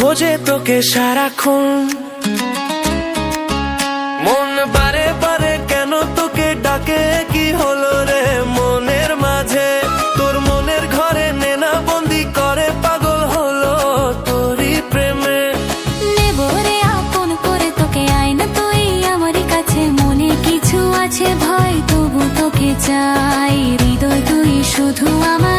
খোঁজে তোকে সারাক্ষণ। মন বারে বারে কেন তোকে ডাকে? কি হলো রে মনের মাঝে? তোর মনের ঘরে নেনা বন্দি করে পাগল হলো তোরই প্রেমে। নেবরে আপন করে তোকে আয়না তুই। আমার কাছে মনে কিছু আছে, ভয় তবু তোকে চাই। হৃদয় তুই শুধু আমারই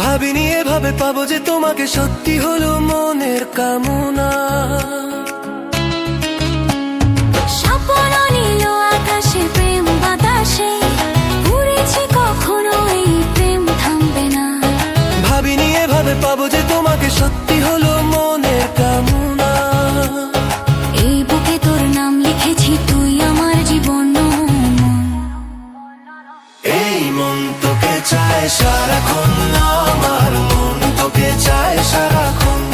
ভাবিনি এভাবে পাবো যে তোমাকে সত্যি হলো মনের কামনা। স্বপ্ন নীল আকাশে প্রেম বাতাসে। উড়েছি কখনো এই প্রেম থামবে না। ভাবিনি এভাবে পাবো যে তোমাকে সত্যি হলো সারাক্ষণ আমার মন তোকে চায় সারাক্ষণ।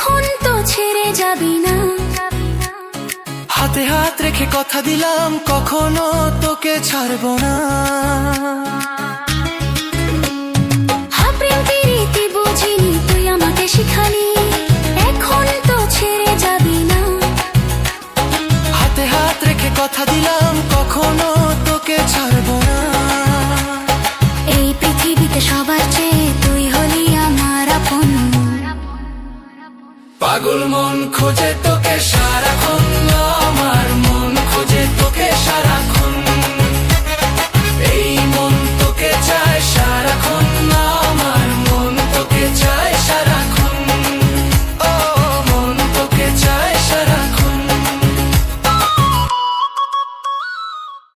এখন তো ছেড়ে যাবি না। হাতে হাত রেখে কথা দিলাম কখনো তোকে ছাড়বো না। বুঝিনি তুই আমাকে শিখালি। এখন তো ছেড়ে যাবি না। হাতে হাত রেখে কথা দিলাম কখনো তোকে ছাড়বো না। খোঁজে সারাক্ষণ